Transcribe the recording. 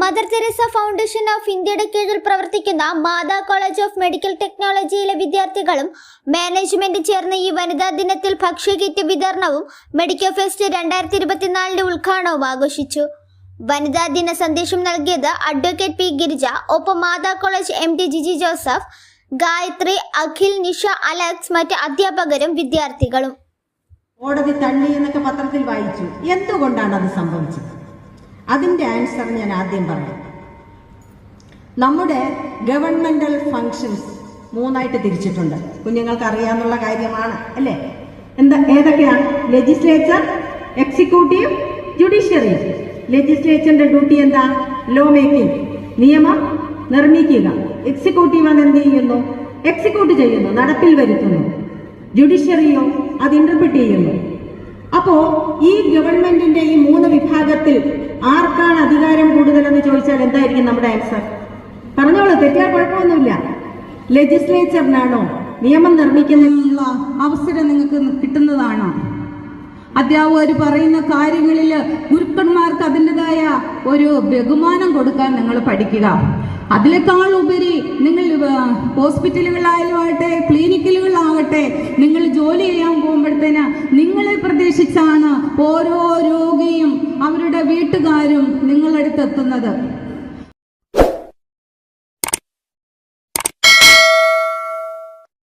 Mother Teresa foundation of ഇന്ത്യയുടെ കീഴിൽ പ്രവർത്തിക്കുന്ന മാതാ കോളേജ് ഓഫ് മെഡിക്കൽ ടെക്നോളജിയിലെ വിദ്യാർത്ഥികളും മാനേജ്മെന്റ് ചേർന്ന് ഈ വനിതാ ദിനത്തിൽ ഭക്ഷ്യകിറ്റ് വിതരണവും മെഡിക്കൽ ഫെസ്റ്റ് രണ്ടായിരത്തി ഇരുപത്തിനാലിന്റെ ഉദ്ഘാടനവും ആഘോഷിച്ചു. വനിതാ ദിന സന്ദേശം നൽകിയത് അഡ്വക്കേറ്റ് പി ഗിരിജ ഒപ്പം Matha college M D Jiji Joseph Gayathri Akhil Nisha Alex മറ്റ് അധ്യാപകരും വിദ്യാർത്ഥികളും. കോടതി തള്ളി എന്നൊക്കെ പത്രത്തിൽ വായിച്ചു. എന്തുകൊണ്ടാണ് അത് സംഭവിച്ചത്? അതിന്റെ ആൻസർ ഞാൻ ആദ്യം പറയാം. നമ്മുടെ ഗവൺമെന്റൽ ഫങ്ഷൻസ് മൂന്നായിട്ട് തിരിച്ചിട്ടുണ്ട്. കുഞ്ഞുങ്ങൾക്ക് അറിയാമെന്നുള്ള കാര്യമാണ് അല്ലേ? എന്താ ഏതൊക്കെയാണ്? ലെജിസ്ലേച്ചർ എക്സിക്യൂട്ടീവ് ജുഡീഷ്യറി ലെജിസ്ലേച്ചറിന്റെ ഡ്യൂട്ടി എന്താ? ലോ മേക്കിംഗ് നിയമം നിർമ്മിക്കുക. എക്സിക്യൂട്ടീവ് അത് എന്ത് ചെയ്യുന്നു? എക്സിക്യൂട്ട് ചെയ്യുന്നു നടപ്പിൽ വരുത്തുന്നു. ജുഡീഷ്യറിയോ അത് ഇന്റർപ്രിറ്റ് ചെയ്യുന്നു. അപ്പോ ഈ ഗവൺമെന്റിന്റെ ഈ വിഭാഗത്തിൽ ആർക്കാണ് അധികാരം കൂടുതലെന്ന് ചോദിച്ചാൽ എന്തായിരിക്കും നമ്മുടെ ആൻസർ? പറഞ്ഞോളൂ തെറ്റിയാൽ കുഴപ്പമൊന്നുമില്ല. ലെജിസ്ലേച്ചറിനാണോ നിയമം നിർമ്മിക്കുന്നതിനുള്ള അവസരം നിങ്ങൾക്ക് കിട്ടുന്നതാണോ? അധ്യാപകർ പറയുന്ന കാര്യങ്ങളിൽ ഗുരുക്കന്മാർക്ക് അതിന്റെതായ ഒരു ബഹുമാനം കൊടുക്കാൻ നിങ്ങൾ പഠിക്കുക. അതിനേക്കാൾ ഉപരി നിങ്ങൾ വ- ഹോസ്പിറ്റലുകളായാലും ആകട്ടെ ക്ലിനിക്കലുകളാകട്ടെ നിങ്ങൾ ജോലി ചെയ്യാൻ പോകുമ്പോഴത്തേന് നിങ്ങളെ പ്രതീക്ഷിച്ചാണ് ഓരോ രോഗിയും വീട്ടുകാരും നിങ്ങളടുത്ത് എത്തുന്നത്